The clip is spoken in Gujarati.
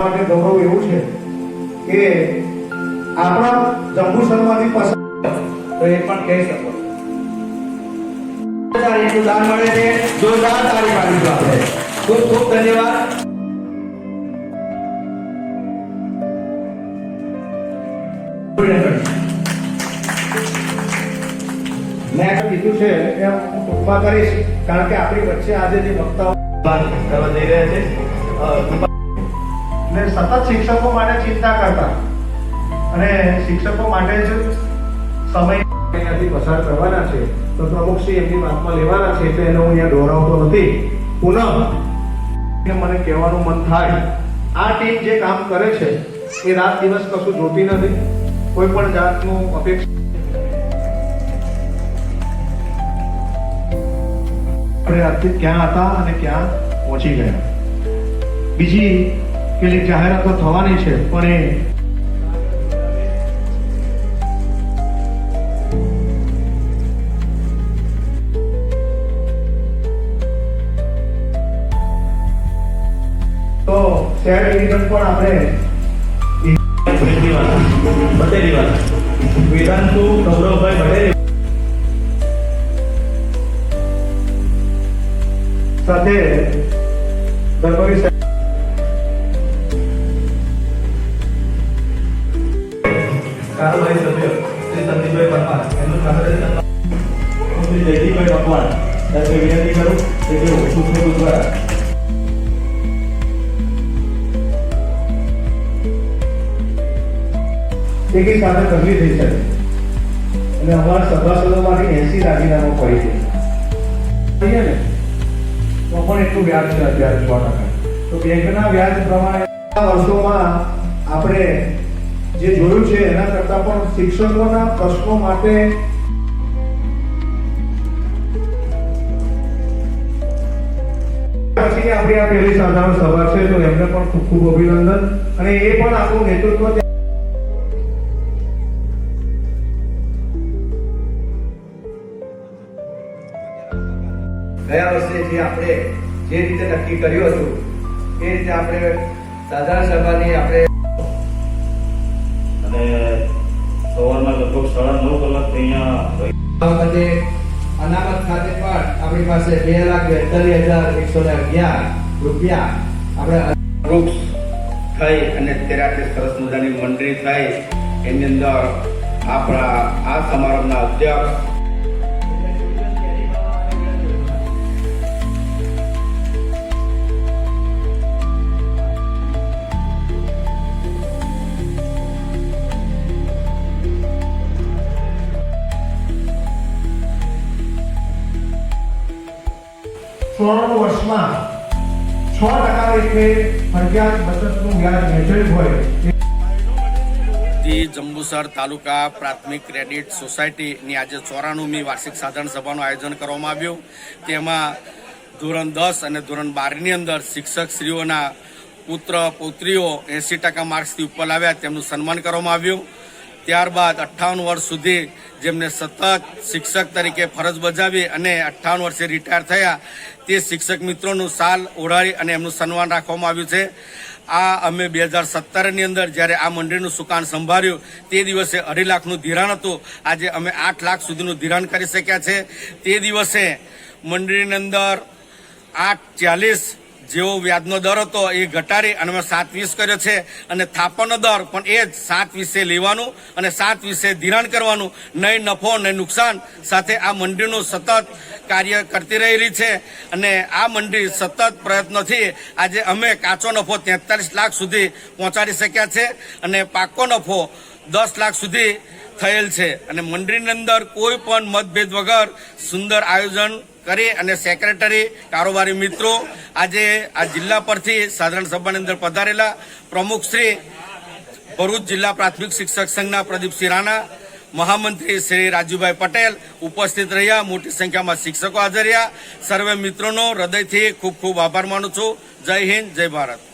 માટે ગૌરવ એવું છે કે આપણા જંબુસરમાંથી પસંદ તો એ પણ કહી શકો. મેં કીધું છે કારણ કે આપણી વચ્ચે આજે જે વક્તાઓ કરવા જઈ રહ્યા છે. ને સતત શિક્ષકો માટે ચિંતા કરતા. અને શિક્ષકો માટે જ સમય અહીંયાથી પસાર કરવાના છે. તો પ્રમુખશ્રી એમની વાતમાં લેવાના છે, એટલે એને હું અહીંયા દોહરાવતો નથી. પુનઃ મને કહેવાનું મન થાય. આ ટીમ જે કામ કરે છે, એ રાત દિવસ કશું જોતી નથી. કોઈ પણ જાતનું અપેક્ષા આપણે આજથી ક્યાં હતા અને ક્યાં પહોંચી ગયા. બીજી પેલી જાહેરાતો થવાની છે, પણ એ તો શહેર ડિવિઝન પણ આપણે પટેલ સાથે દરબારી સાહેબ કારોબારી સભ્ય શ્રી શકે. અને અમારા સભાસદોમાંથી એસી રાજીનામું પડી છે. ને? તો પણ એટલું વ્યાજ છે અત્યારે તો બેંકના વ્યાજ પ્રમાણે વર્ષોમાં આપણે જે જોયું છે, એના કરતાં પણ શિક્ષકોના પ્રશ્નો માટે આપણી આ પહેલી સાધારણ સભા છે, તો એમને પણ ખૂબ ખૂબ અભિનંદન. અને એ પણ આપણું નેતૃત્વ ગયા વર્ષે જે આપણે જે રીતે નક્કી કર્યું હતું, એ રીતે આપણે સાધારણ સભાની આપણે વખતે અનામત ખાતે પણ આપણી પાસે બે લાખ બેતાલીસ હજાર એકસો ને અગિયાર રૂપિયા આપણે વૃક્ષ થઈ અને તેરાથી સરસ મજાની મંડળી થઈ. એની અંદર આપણા આ સમારંભના અધ્યક્ષ સોળ વર્ષમાં છ ટકા એટલે ફરજિયાત બચતનું વ્યાજ વહેંચેલું હોય જંબુસર તાલુકા પ્રાથમિક ક્રેડિટ સોસાયટીની આજે ચોરાણુંમી વાર્ષિક સાધારણ સભાનું આયોજન કરવામાં આવ્યું. તેમાં ધોરણ દસ અને ધોરણ બારની અંદર શિક્ષક શ્રીઓના પુત્ર, પુત્રીઓ એંસી ટકા માર્ક્સથી ઉપર લાવ્યા, તેમનું સન્માન કરવામાં આવ્યું. ત્યારબાદ અઠ્ઠાવન વર્ષ સુધી જેમને સતત શિક્ષક તરીકે ફરજ બજાવી અને અઠ્ઠાવન વર્ષે રિટાયર થયા, તે શિક્ષક મિત્રોનું સાલ ઓઢાડી અને એમનું સન્માન રાખવામાં આવ્યું છે. આ અમે બે હજાર સત્તરની અંદર જ્યારે આ મંડળીનું સુકાન સંભાળ્યું, તે દિવસે અઢી લાખનું ધિરાણ હતું. આજે અમે આઠ લાખ સુધીનું ધિરાણ કરી શક્યા છે. તે દિવસે મંડળીની અંદર આઠ ચાલીસ જેવો વ્યાજનો દર હતો એ ઘટાડી અને અમે સાત વીસ કર્યો છે. અને થાપણનો દર પણ એ જ સાત વીસે લેવાનું અને સાત વીસે ધિરાણ કરવાનું. નહીં નફો, નહીં નુકસાન. સાથે આ મંડીનું સતત કાર્ય કરતી રહેલી છે. અને આ મંડી સતત પ્રયત્નોથી આજે અમે કાચો નફો તેતાલીસ લાખ સુધી પહોંચાડી શક્યા છે. અને પાકો નફો દસ લાખ સુધી થયેલ છે. અને મંડળીની અંદર કોઈ પણ મતભેદ વગર સુંદર આયોજન કરી અને સેક્રેટરી કારોબારી મિત્રો, આજે આ જિલ્લા પરથી સાધારણ સભાની અંદર પધારેલા પ્રમુખશ્રી ભરૂચ જિલ્લા પ્રાથમિક શિક્ષક સંઘના પ્રદીપસિંહ રાણા, મહામંત્રી શ્રી રાજુભાઈ પટેલ ઉપસ્થિત રહ્યા, મોટી સંખ્યામાં શિક્ષકો હાજર રહ્યા. સર્વે મિત્રોનો હૃદયથી ખૂબ ખૂબ આભાર માનું છું. જય હિન્દ, જય ભારત.